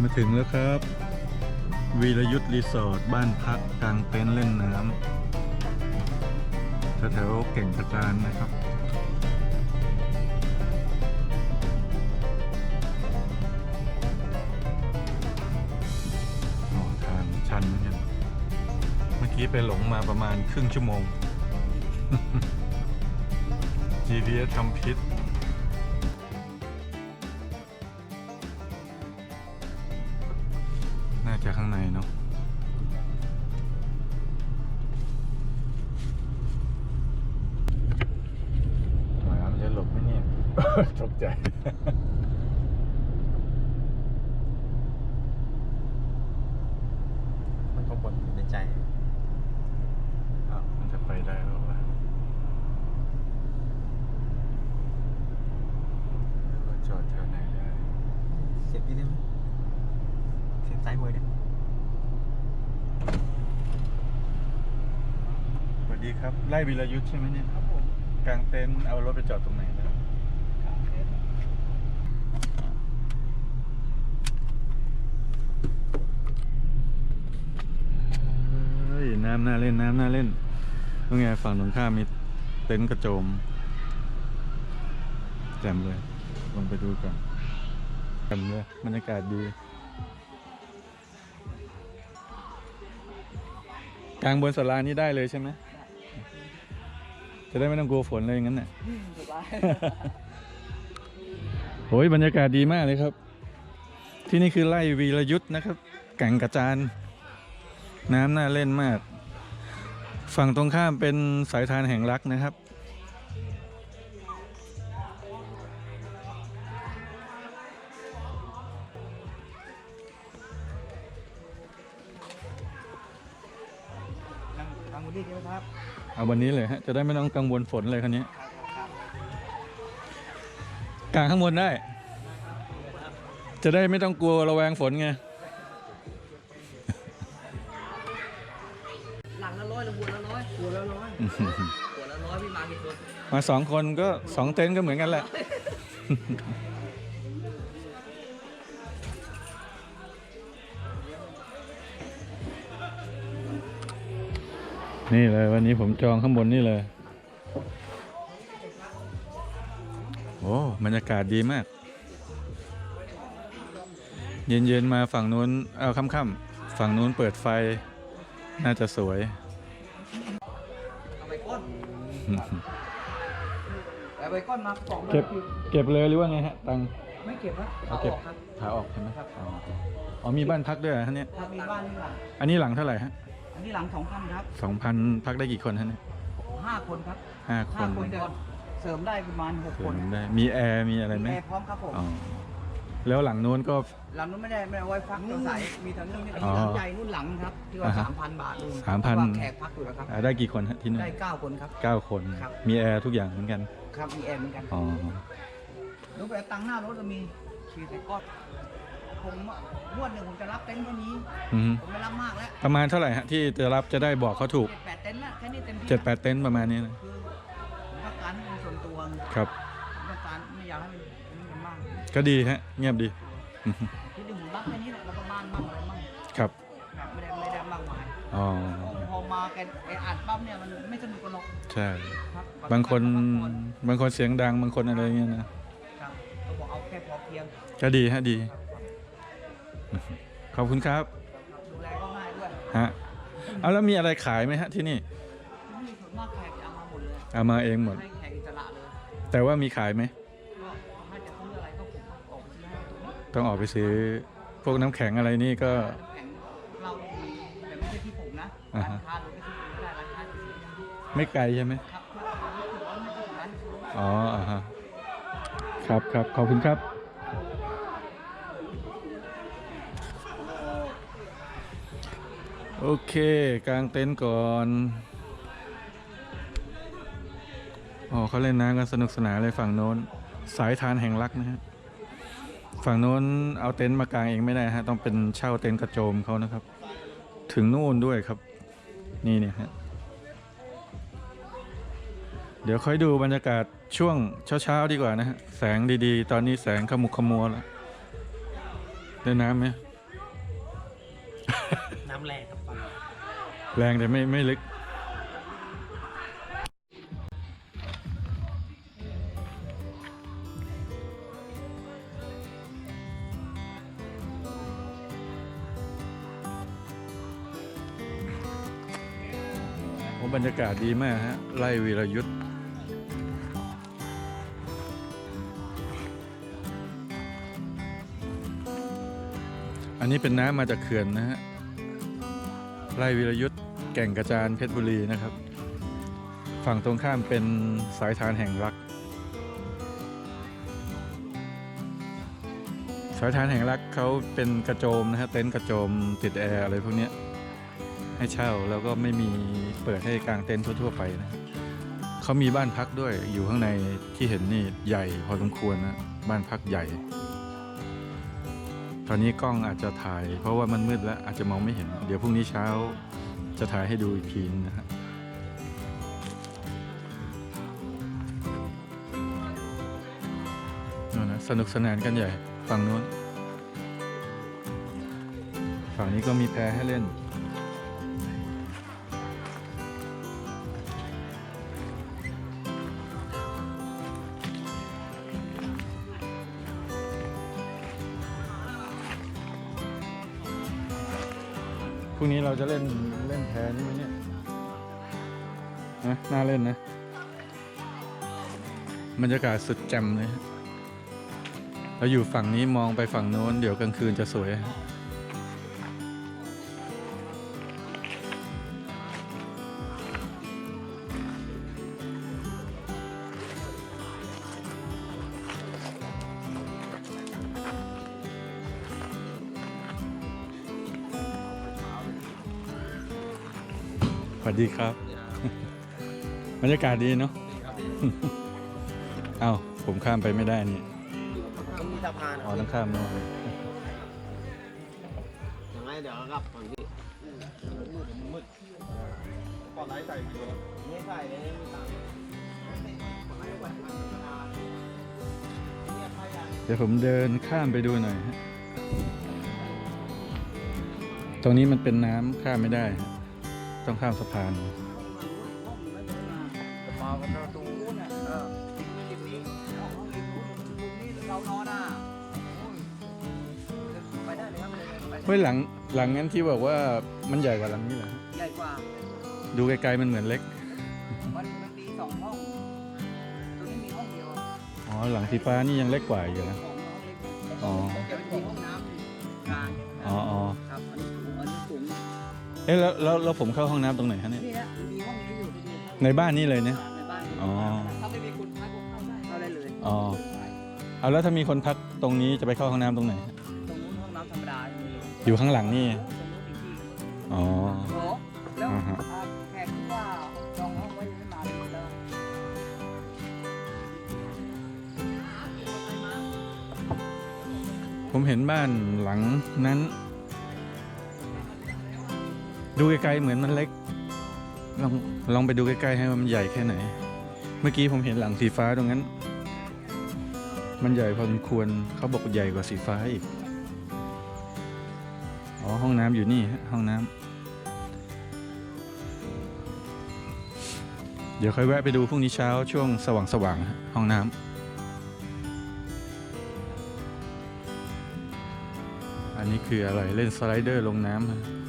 มาถึงแล้วครับ วีรยุทธรีสอร์ทบ้านพักกลางเต็นท์เล่นน้ำแถวๆเก่งกระจานนะครับทางชันเหมือนกันเมื่อกี้ไปหลงมาประมาณครึ่งชั่วโมง GPS ทำพิษ ซ้ายมือเนี่ยสวัสดีครับ ไล่วีรยุทธ์ใช่ไหมเนี่ยครับผมกลางเต็นท์เอารถไปจอดตรงไหนได้เฮ้ยน้ำน่าเล่นน้ำน่าเล่นตรงไงฝั่งตรงข้ามมีเต็นท์กระโจม แจ่มเลย ลงไปดูก่อนแจ่มเลยบรรยากาศดี กลางบนสารานี่ได้เลยใช่ไหมจะได้ไม่ต้องกลัวฝนเลยอย่างนั้นน่ะสบายโอ้ยบรรยากาศดีมากเลยครับ ที่นี่คือไร่วีรยุทธ์นะครับแก่งกระจาน น้ำน่าเล่นมาก ฝั่งตรงข้ามเป็นสายทานแห่งรักนะครับ เอาวันนี้เลยฮะจะได้ไม่ต้องกังวลฝนเลยคันนี้ครับกลางข้างบนได้ จะได้ไม่ต้องกลัวระแวงฝนไงหลังละร้อยหรือบัวละร้อยตัวละร้อยบัวละร้อยพี่มากี่คนมาสองคนก็สองเต็นท์ก็เหมือนกันแหละ นี่เลยวันนี้ผมจองข้างบนนี่เลย โอ้บรรยากาศดีมาก เย็นๆมาฝั่งนู้น เอาค่ำๆฝั่งนู้นเปิดไฟ น่าจะสวยเอาไปก้นเอาไปก้นมาสองเก็บเก็บเลยหรือว่าไงฮะ ตังค์ไม่เก็บครับเอาเอาเก็อบอกครับขาออกใช่ไหมครับอ๋ออ๋อมีบ้านพักด้วยเหรอฮะเนี่ยถ้ามีบ้านนี่หลังอันนี้หลังเท่าไหร่ฮะ อันนี้หลังสองพันครับสองพันพักได้กี่คนฮะเนี่ยห้าคนครับห้าคห้านคนก่อนเสริมได้ประมาณหกเสริคนมได้มีแอร์มีอะไรไหมแอร์พร้อมครับผมอ๋อแล้วหลังนู้นก็ หลังนู้นไม่ได้ไม่ได้เอาไว้พักตัวใสมีทั้งนี้อ๋อหลังใหญ่นู่นหลังครับที่ว่าอ่าฮะสามพันบาทนู่นสามพัน เพระว่แขกพักอยู่แล้วครับ อ่าได้กี่คนฮะที่นู่นได้เก้าคนครับ เก้าคน ครับ มีแอร์ทุกอย่างเหมือนกันครับมีแอร์เหมือนกันอ๋อ แล้วไปเอาตังค์หน้ารถจะมีขี่ใส่ก้อน ผมอะงวดหนึ่งผมจะรับเต็นท์แค่นี้ อืมผมไม่รับมากแล้วประมาณเท่าไหร่ฮะที่จะรับจะได้บอกเขาถูกเจ็ดแปดเต็นท์ละแค่นี้เต็มที่เจ็ดแปดเต็นท์ประมาณนี้นะคือผมต้องการให้เป็นส่วนตัวครับ ผมต้องการไม่อยากให้มันนี่มันมากก็ดีฮะ เงียบดีอืมที่หนึ่งผมรับแค่นี้แหละแล้วก็บ้านมั่งอะไรมั่งครับแบบไม่ได้ไม่ได้มากมายอ๋อพอมาแกไออัดปั๊บเนี่ยมันไม่สนุกกันหรอกใช่ ครับบางคนบางบางคนเสียงดังบางคนอะไรเงี้ยนะครับเขาบอกเอาแค่พอเพียง ก็ดีฮะดี ครับ ขอบคุณครับครับดูแลก็ง่ายด้วยฮะเอาแล้วมีอะไรขายไหมฮะที่นี่ที่นี่ส่วนมากแขกจะเอามาหมดเลยเอามาเองหมดให้แขกอิสระเลยแต่ว่ามีขายไหมก็ถ้าจะซื้ออะไรก็ผมออกไปซื้อให้ถูกไหมต้องออกไปซื้อพวกน้ำแข็งอะไรนี่ก็น้ำแข็งเรามีแต่ไม่ใช่ที่ผมนะอ่าร้านฮะค้าหรือไม่ซื้อไม่ได้ร้านค้าจะซื้อได้ไม่ไกลใช่ไหม ครับถ้าเราถือว่าไม่ใช่ร้านซื้ออ๋ออ่าฮะครับครับขอบคุณครับ โอเคกางเต็นท์ก่อน อ๋อเขาเล่นน้ำกันสนุกสนานเลยฝั่งโน้น สายทานแห่งรักนะฮะ ฝั่งโน้นเอาเต็นท์มากางเองไม่ได้ฮะ ต้องเป็นเช่าเต็นท์กระโจมเขานะครับ ถึงนู่นด้วยครับ นี่เนี่ยฮะ เดี๋ยวค่อยดูบรรยากาศช่วงเช้าๆดีกว่านะฮะ แสงดีๆ ตอนนี้แสงขมุกขมัวแล้วได้น้ำไหมน้ำแรง แรงแต่ไม่ไม่ลึกโอ้บรรยากาศดีมากฮะ ไล่วีรยุทธ์อันนี้เป็นน้ำมาจากเขื่อนนะฮะไร่วีรยุทธ์ แก่งกระจานเพชรบุรีนะครับ ฝั่งตรงข้ามเป็นสายทานแห่งรัก สายทานแห่งรักเขาเป็นกระโจมนะฮะเต็นท์กระโจมติดแอร์อะไรพวกนี้ให้เช่าแล้วก็ไม่มีเปิดให้กางเต็นท์ทั่ว ๆ ไปนะเขามีบ้านพักด้วยอยู่ข้างในที่เห็นนี่ใหญ่พอสมควรนะบ้านพักใหญ่ ตอนนี้กล้องอาจจะถ่าย เพราะว่ามันมืดแล้วอาจจะมองไม่เห็น เดี๋ยวพรุ่งนี้เช้า จะถ่ายให้ดูอีกทีนะฮะนั่นนะสนุกสนานกันใหญ่ฝั่งนู้น ฝั่งนี้ก็มีแพให้เล่นพรุ่งนี้เราจะเล่น นแพนี่ไหมเนี่ยนะน่าเล่นนะบรรยากาศสุดแจ่มเลยเราอยู่ฝั่งนี้มองไปฝั่งโน้น เดี๋ยวกลางคืนจะสวย วัสดีครับ บรรยากาศดีเนาะเอ้าผมข้ามไปไม่ได้นี่ต้องมีสะพานอ๋อต้องข้ามโน้นยังไงเดี๋ยวกลับฝั่งที่มืดก่อนไลฟ์ใส่วิดีโอไม่ใส่เลยไม่ตามเดี๋ยวผมเดินข้ามไปดูหน่อยฮะตรงนี้มันเป็นน้ำข้ามไม่ได้ฮะ ต้องข้ามสะพานปากันตรงนู้นอะเออริมนี้ห้องห้องริมนู้นมุมนี้เรานอนอะโอ้ยไปได้เลยครับไปเลยไปเฮ้ยหลังหลังนั้นที่บอกว่ามันใหญ่กว่าหลังนี้เหรอฮะใหญ่กว่า ดูไกลๆมันเหมือนเล็ก มันมันมีสองห้องตรงนี้มีห้องเดียว อ๋อหลังสีฟ้านี่ยังเล็กกว่าอยู่นะสองห้องเล็กอ๋อจะเป็นห้องน้ำกลางอ๋ออ๋อครับอันนี้สูงอันนี้สูง เอ๊ะแล้วแล้วแล้วผมเข้าห้องน้ำตรงไหนฮะเนี่ยนี่ฮะมีห้องนี้อยู่ที่นี่ในบ้านนี่เลยเนี่ย ในบ้านอ๋อ ถ้าไม่มีคนพักก็เข้าได้เข้าได้เลย อ๋อ เอาแล้วถ้ามีคนพักตรงนี้จะไปเข้าห้องน้ำตรงไหนฮะตรงนู้นห้องน้ำธรรมดามีอยู่ข้างหลังนี่ ตรงนู้นอีกที่อ๋อโอ้แล้วอ่าฮะ อ่าแขกที่ว่าจองห้องไว้ไม่มาเลยแล้วผมเห็นบ้านหลังนั้น ดูไกลๆเหมือนมันเล็ก ลองลองไปดูใกล้ๆให้มันใหญ่แค่ไหน เมื่อกี้ผมเห็นหลังสีฟ้าตรงนั้น มันใหญ่พอสมควรเขาบอกใหญ่กว่าสีฟ้าอีก อ๋อห้องน้ำอยู่นี่ฮะห้องน้ำเดี๋ยวค่อยแวะไปดูพรุ่งนี้เช้าช่วงสว่างๆฮะห้องน้ำอันนี้คืออะไรเล่นสไลเดอร์ลงน้ำ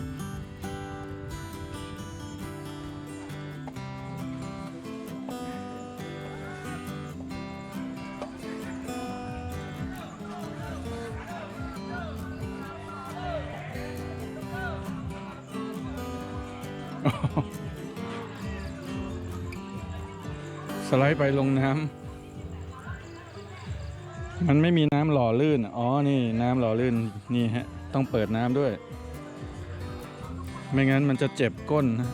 ไปไปลงน้ำมันไม่มีน้ำหล่อลื่น อ๋อ นี่น้ำหล่อลื่น นี่ฮะ ต้องเปิดน้ำด้วย ไม่งั้นมันจะเจ็บก้นนะ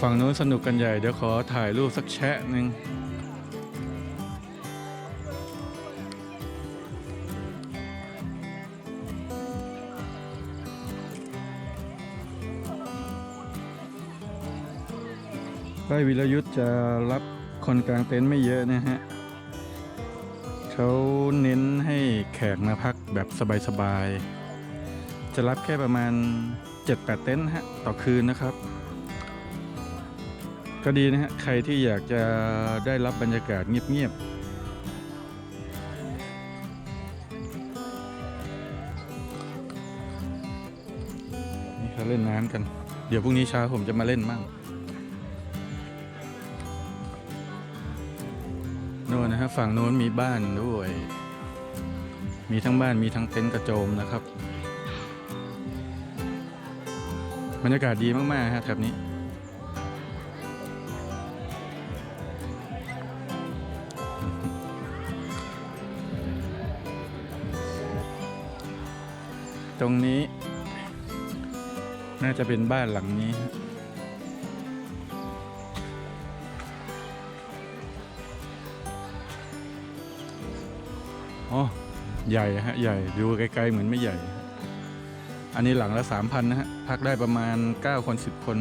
ฝั่งนู้นสนุกกันใหญ่ เดี๋ยวขอถ่ายรูปสักแชะหนึ่ง ไร่วิรยุทธ์จะรับคนกลางเต็นท์ไม่เยอะนะฮะเขาเขาเน้นให้แขกมาพักแบบสบายๆ จะรับแค่ประมาณ 7-8 เต็นท์ฮะต่อคืนนะครับ ก็ดีนะฮะใครที่อยากจะได้รับบรรยากาศเงียบๆนี่เขาเล่นน้ำกัน เดี๋ยวพรุ่งนี้เช้าผมจะมาเล่นมั่ง ฝั่งโน้นมีบ้านด้วย มีทั้งบ้านมีทั้งเต็นท์กระโจมนะครับบรรยากาศดีมาก ๆ ฮะแถบนี้ ตรงนี้ น่าจะเป็นบ้านหลังนี้ ใหญ่ฮะใหญ่ดูไกลๆเหมือนไม่ใหญ่ อันนี้หลังละสามพันนะฮะพักได้ประมาณ 9 คน 10 คน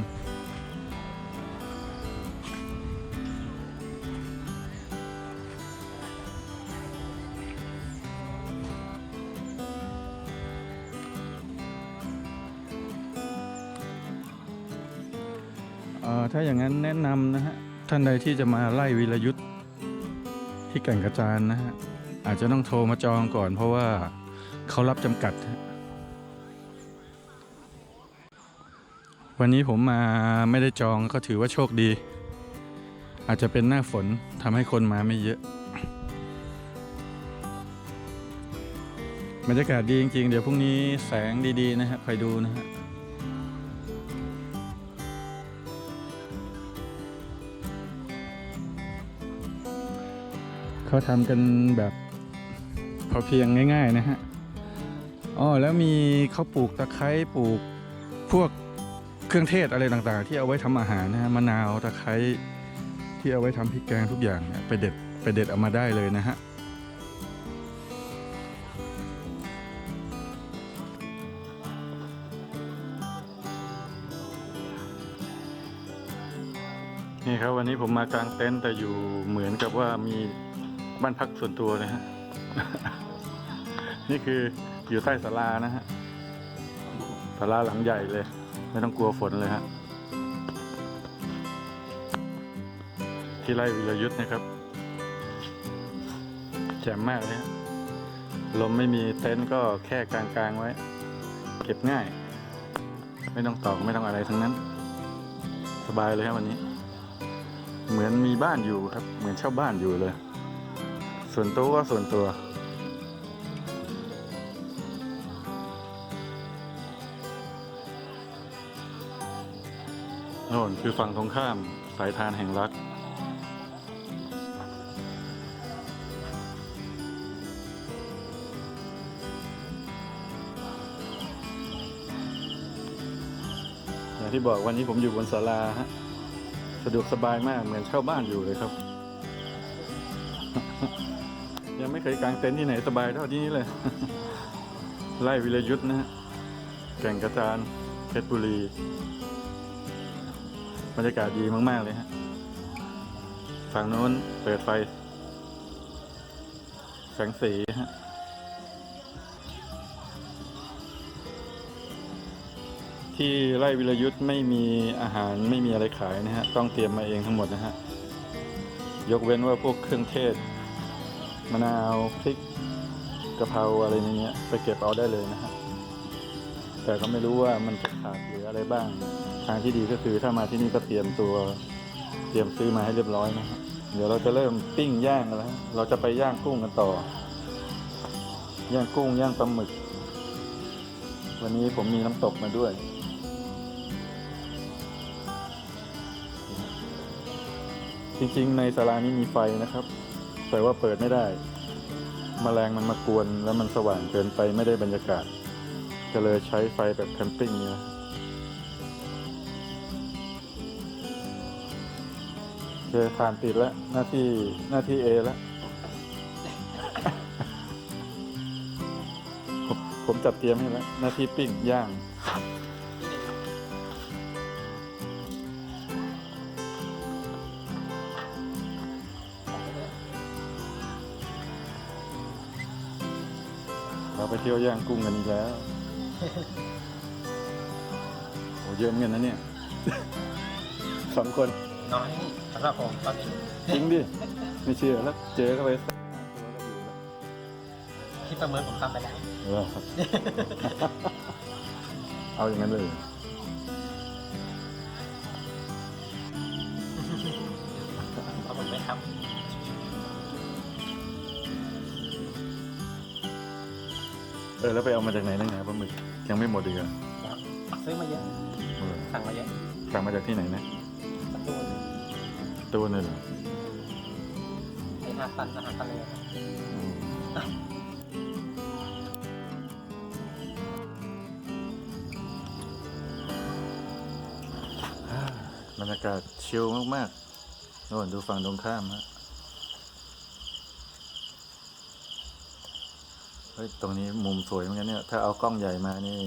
อ่อถ้าอย่างนั้นแนะนำนะฮะ ท่านใดที่จะมาไล่วีรยุทธ์ที่แก่งกระจานนะฮะ อาจจะต้องโทรมาจองก่อน เพราะว่าเขารับจำกัด วันนี้ผมมาไม่ได้จองก็ถือว่าโชคดี อาจจะเป็นหน้าฝนทำให้คนมาไม่เยอะบรรยากาศดีจริงๆ เดี๋ยวพรุ่งนี้แสงดีๆ นะฮะคอยดูนะฮะเขาทำกันแบบ พอเพียงง่าย ๆ นะฮะอ๋อแล้วมีเขาปลูกตะไคร้ปลูกพวกเครื่องเทศอะไรต่างๆ ที่เอาไว้ทำอาหารนะฮะมะนาวตะไคร้ที่เอาไว้ทำพริกแกงทุกอย่างเนี่ยไปเด็ดไปเด็ดเอามาได้เลยนะฮะนี่ครับวันนี้ผมมากางเต็นท์แต่อยู่เหมือนกับว่ามีบ้านพักส่วนตัวนะฮะ นี่คืออยู่ใต้ศาลานะฮะศาลาหลังใหญ่เลย ไม่ต้องกลัวฝนเลยฮะที่ไร่วิรยุทธ์นะครับแจ่มมากเลยฮะลมไม่มีเต็นท์ก็แค่กลางๆไว้ เก็บง่าย ไม่ต้องตอกไม่ต้องอะไรทั้งนั้น สบายเลยครับวันนี้ เหมือนมีบ้านอยู่ครับ เหมือนเช่าบ้านอยู่เลย ส่วนตัวก็ส่วนตัว น่นคือฝั่งตรงข้ามสายทานแห่งรัก อย่างที่บอกวันนี้ผมอยู่บนศาลาฮะสะดวกสบายมากเหมือนเช่าบ้านอยู่เลยครับ ยังไม่เคยกางเต็นท์ที่ไหนสบายเท่าที่นี้เลย ไล่วิรยุทธ์นะฮะแก่งกระจานเพชรบุรี รรยากาศดีมากๆเลยฮะฝั่งโน้นเปิดไฟ แสงสีฮะที่ไร่วิรยุทธ์ไม่มีอาหารไม่มีอะไรขายนะฮะ ต้องเตรียมมาเองทั้งหมดนะฮะ ยกเว้นว่าพวกเครื่องเทศ มะนาวพริกกะเพราอะไรอย่างเงี้ยไปเก็บเอาได้เลยนะฮะ แต่ก็ไม่รู้ว่ามันจะขาดหรืออะไรบ้าง ทางที่ดีก็คือถ้ามาที่นี่ก็เตรียมตัวเตรียมซื้อมาให้เรียบร้อยนะเดี๋ยวเราจะเริ่มปิ้งย่างกันแล้วเราจะไปย่างกุ้งกันต่อย่างกุ้งย่างปลาหมึก วันนี้ผมมีน้ำตกมาด้วย จริงๆ ในศาลานี้มีไฟนะครับ แต่ว่าเปิดไม่ได้มแมลงมันมากวนแล้วมันสว่างเกินไปไม่ได้บรรยากาศ ก็เลยใช้ไฟแบบแคมปิ้งเนี่ยเจอผ่านติดแล้ว หน้าที่หน้าที่เอแล้ว ผมจัดเตรียมให้แล้ว หน้าที่ปิ้งย่างเราไปเที่ยวย่างกุ้งกันอีกแล้ว โอ้เยอะเหมือนกันนะเนี่ย สองคนน้อยสำหรับผมตอนนี้จริงดิ ไม่เชื่อแล้วเจอเข้าไปสักที่ประเมินผมทำไปแล้วตัวแล้วอยู่แล้วเอาอย่างนั้นเลยเพราะผมไม่ทเออ แล้วไปเอามาจากไหนนั่งไงปลา หมึกยังไม่หมดอีกเหรอะำซื้อมาเยอะสั่งมาเยอะสั่งมาจากที่ไหนนะประตูตัวนี่เหรอไอ้ห้าตันอาหารทะเลครับอืมอ่าบรรยากาศชิลมากๆโน่นดูฝั่งตรงข้ามฮะ ฮ้ยตรงนี้มุมสวยเหมือนกันเนี่ย ถ้าเอากล้องใหญ่มานี่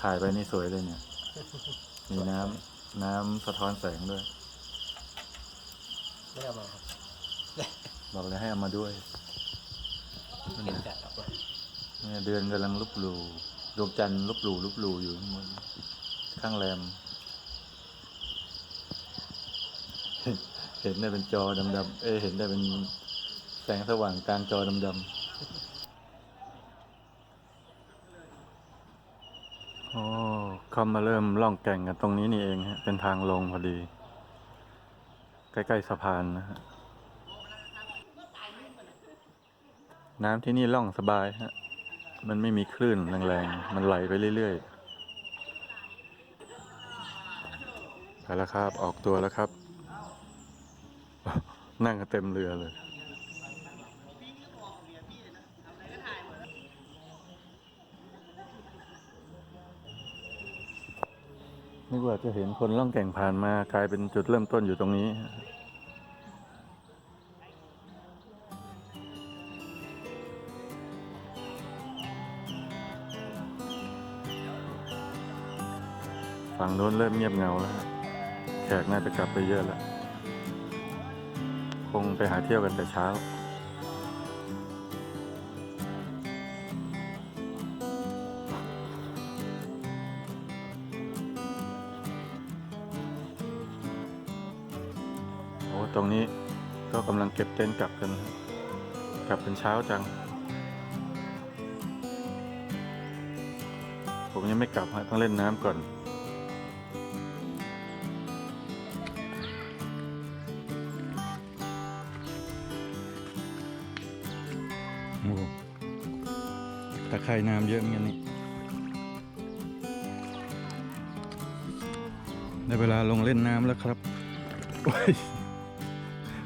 ถ่ายไปนี่สวยเลยเนี่ย มีน้ำน้ำสะท้อนแสงด้วย ไม่ได้เอามาครับบอกเลยให้เอามาด้วยเห็นจัดครับเนี่ยเดือนกำลังลุบหลูดวงจันทร์ลุบหลูลุบหลูอยู่ข้างบนข้างแรม เห็นเห็นได้เป็นจอดำๆเอ้ยเห็นได้เป็นแสงสว่างกลางจอดำๆโอ้ เขามาเริ่มล่องแก่งกันตรงนี้นี่เองฮะเป็นทางลงพอดี ใกล้ๆสะพานนะฮะน้ำที่นี่ล่องสบายฮะ มันไม่มีคลื่นแรงๆ มันไหลไปเรื่อยๆไปแล้วครับ ออกตัวแล้วครับ นั่งกันเต็มเรือเลย นึกว่าจะเห็นคนล่องแก่งผ่านมากลายเป็นจุดเริ่มต้นอยู่ตรงนี้ ฝั่งโน้นเริ่มเงียบเงาแล้วแขกน่าจะกลับไปเยอะแล้ว คงไปหาเที่ยวกันแต่เช้า ตรงนี้ก็กำลังเก็บเต็นท์กลับกัน กลับเป็นเช้าจัง ผมยังไม่กลับฮะต้องเล่นน้ำก่อน โอ้ตะไคร่น้ำเยอะเหมือนกันนี่ได้เวลาลงเล่นน้ำแล้วครับ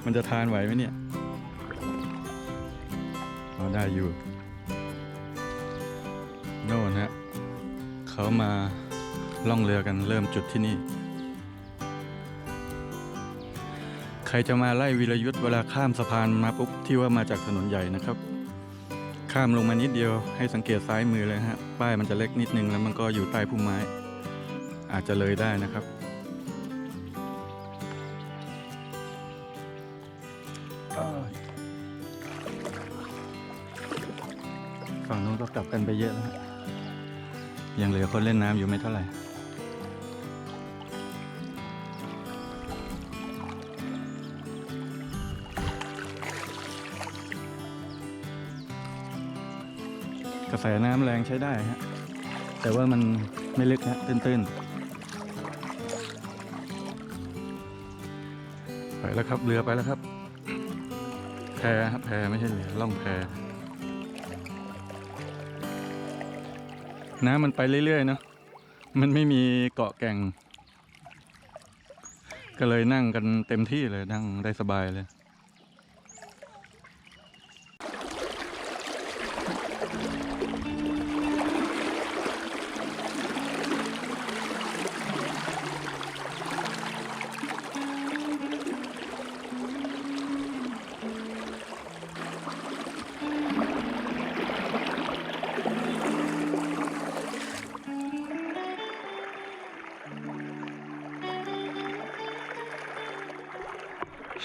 มันจะทานไหวไหมเนี่ยเอาได้อยู่ โน่นฮะเขามาล่องเรือกันเริ่มจุดที่นี่ ใครจะมาไล่วีรยุทธ์เวลาข้ามสะพานมาปุ๊บที่ว่ามาจากถนนใหญ่นะครับ ข้ามลงมานิดเดียวให้สังเกตซ้ายมือเลยฮะ ป้ายมันจะเล็กนิดนึงแล้วมันก็อยู่ใต้พุ่มไม้ อาจจะเลยได้นะครับ กลับกันไปเยอะแล้วฮะยังเหลือคนเล่นน้ำอยู่ไม่เท่าไหร่ กระแสน้ำแรงใช้ได้ฮะแต่ว่ามันไม่ลึกฮะตื้นๆ ไปแล้วครับเรือไปแล้วครับ แพครับแพไม่ใช่เรือล่องแพ น้ำมันไปเรื่อยๆเนาะมันไม่มีเกาะแก่ง ก็เลยนั่งกันเต็มที่เลยนั่งได้สบายเลย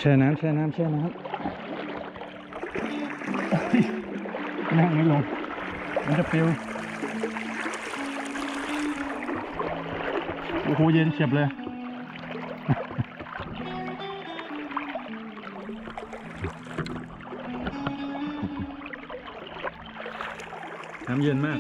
แช่น้ำแช่น้ำแช่น้ำนั่งไม่ลง มันจะปิวโอ้โหเย็นเฉียบเลยน้ำเย็นมาก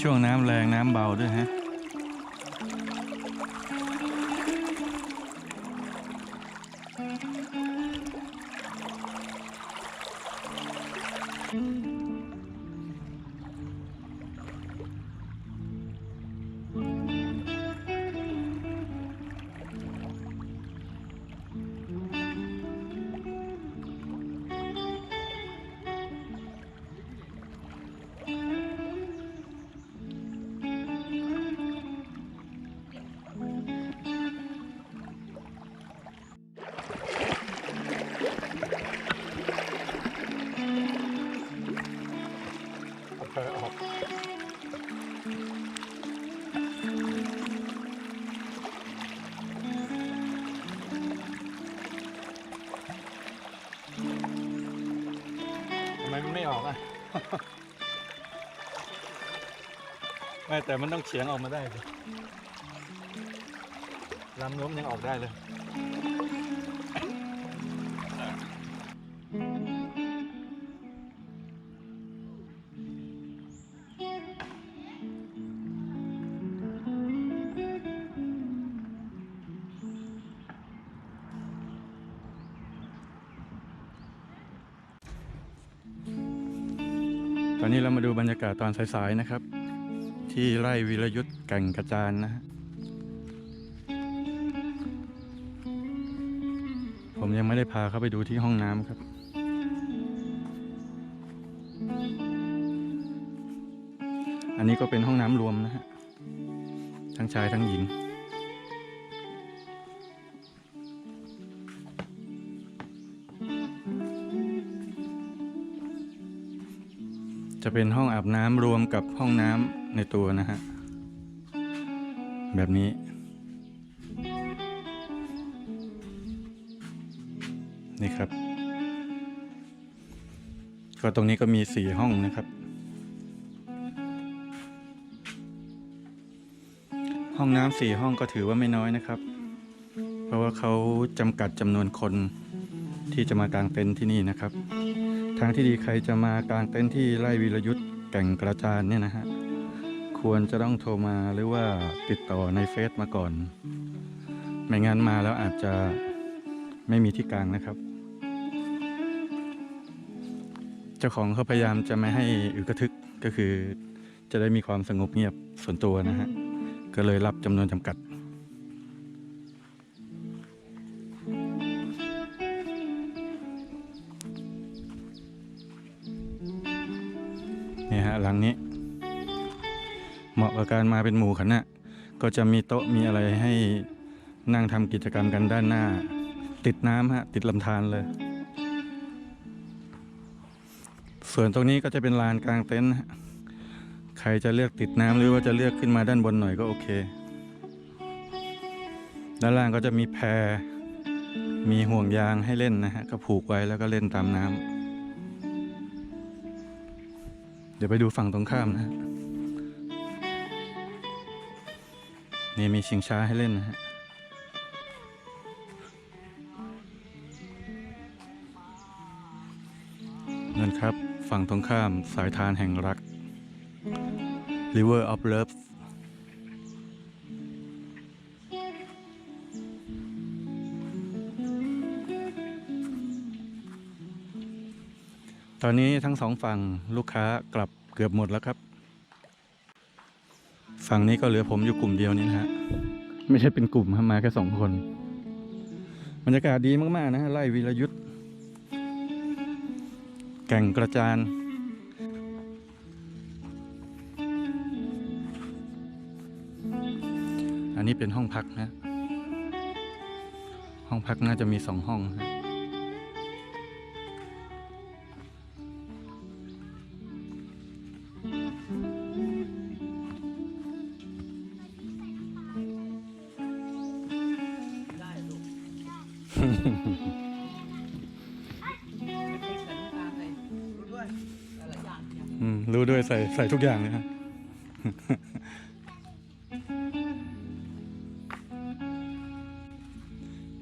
ช่วงน้ำแรงน้ำเบาด้วยฮะ แต่มันต้องเฉียงออกมาได้สิลำน้มยังออกได้เลยตอนนี้เรามาดูบรรยากาศตอนสายๆนะครับ ที่ไร่วิรยุทธ์แก่งกระจานนะฮะผมยังไม่ได้พาเข้าไปดูที่ห้องน้ำครับอันนี้ก็เป็นห้องน้ำรวมนะฮะ ทั้งชายทั้งหญิง จะเป็นห้องอาบน้ำรวมกับห้องน้ำในตัวนะฮะ แบบนี้ นี่ครับ ก็ตรงนี้ก็มีสี่ห้องนะครับ ห้องน้ำสี่ห้องก็ถือว่าไม่น้อยนะครับ เพราะว่าเขาจำกัดจำนวนคนที่จะมากางเต็นท์ที่นี่นะครับ ทางที่ดีใครจะมากางเต็นท์ที่ไร่วีรยุทธ์แก่งกระจานเนี่ยนะฮะ ควรจะต้องโทรมาหรือว่าติดต่อในเฟซมาก่อน ไม่งั้นมาแล้วอาจจะไม่มีที่กางนะครับ เจ้าของเขาพยายามจะไม่ให้อึกระทึกก็คือจะได้มีความสงบเงียบส่วนตัวนะฮะ ก็เลยรับจำนวนจำกัด มาเป็นหมู่คณะก็จะมีโต๊ะมีอะไรให้นั่งทำกิจกรรมกันด้านหน้า ติดน้ำฮะ ติดลำธารเลย ส่วนตรงนี้ก็จะเป็นลานกลางเต็นท์ฮะใครจะเลือกติดน้ำหรือว่าจะเลือกขึ้นมาด้านบนหน่อยก็โอเค ด้านล่างก็จะมีแพมีห่วงยางให้เล่นนะฮะ ก็ผูกไว้แล้วก็เล่นตามน้ำเดี๋ยวไปดูฝั่งตรงข้ามนะฮะ นี่มีชิงช้าให้เล่นนะฮะนั่นครับ ฝั่งตรงข้ามสายทานแห่งรัก River of Love ตอนนี้ทั้งสองฝั่งลูกค้ากลับเกือบหมดแล้วครับ ฝั่งนี้ก็เหลือผมอยู่กลุ่มเดียวนี้นะฮะ ไม่ใช่เป็นกลุ่มฮะมาแค่สองคนบรรยากาศดีมากๆนะฮะไล่วีรยุทธ์แก่งกระจานอันนี้เป็นห้องพักนะ ห้องพักน่าจะมีสองห้องฮะ ใส่ทุกอย่างเลยฮะ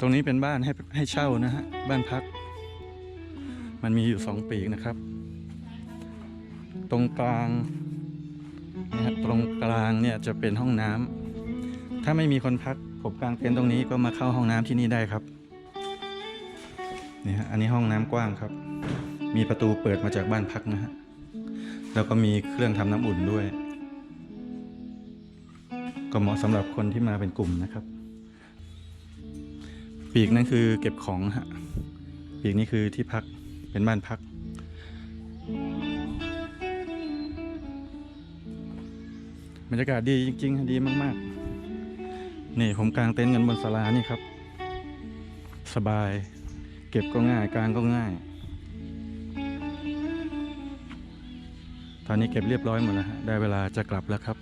ตรงนี้เป็นบ้านให้ให้เช่านะฮะ บ้านพัก มันมีอยู่สองปีกนะครับ ตรงกลางนะฮะตรงกลางเนี่ยจะเป็นห้องน้ำถ้าไม่มีคนพักผมกลางเต็นท์ตรงนี้ก็มาเข้าห้องน้ำที่นี่ได้ครับนี่ฮะอันนี้ห้องน้ำกว้างครับ มีประตูเปิดมาจากบ้านพักนะฮะ แล้วก็มีเครื่องทำน้ำอุ่นด้วย ก็เหมาะสำหรับคนที่มาเป็นกลุ่มนะครับ ปีกนั่นคือเก็บของฮะปีกนี่คือที่พักเป็นบ้านพัก บรรยากาศดีจริงๆ ดีมาก ๆ นี่ผมกางเต็นท์กันบนศาลานี่ครับ สบาย เก็บก็ง่ายกางก็ง่าย ตอนนี้เก็บเรียบร้อยหมดแล้วฮะได้เวลาจะกลับแล้วครับ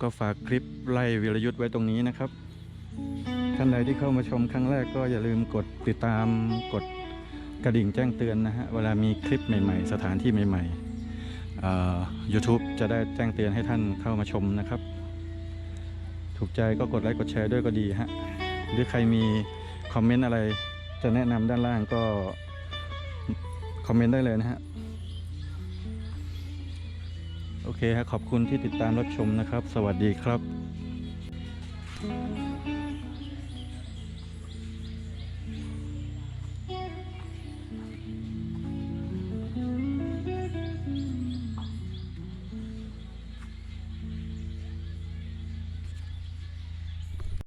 ก็ฝากคลิปไล่วิรยุทธ์ไว้ตรงนี้นะครับ ท่านใดที่เข้ามาชมครั้งแรกก็อย่าลืมกดติดตามกดกระดิ่งแจ้งเตือนนะฮะเวลามีคลิปใหม่ ๆ สถานที่ใหม่ๆ YouTube จะได้แจ้งเตือนให้ท่านเข้ามาชมนะครับ ถูกใจก็กดไลค์กดแชร์ด้วยก็ดีฮะหรือใครมีคอมเมนต์อะไรจะแนะนำด้านล่างก็คอมเมนต์ได้เลยนะฮะ โอเคครับขอบคุณที่ติดตามรับชมนะครับ สวัสดีครับ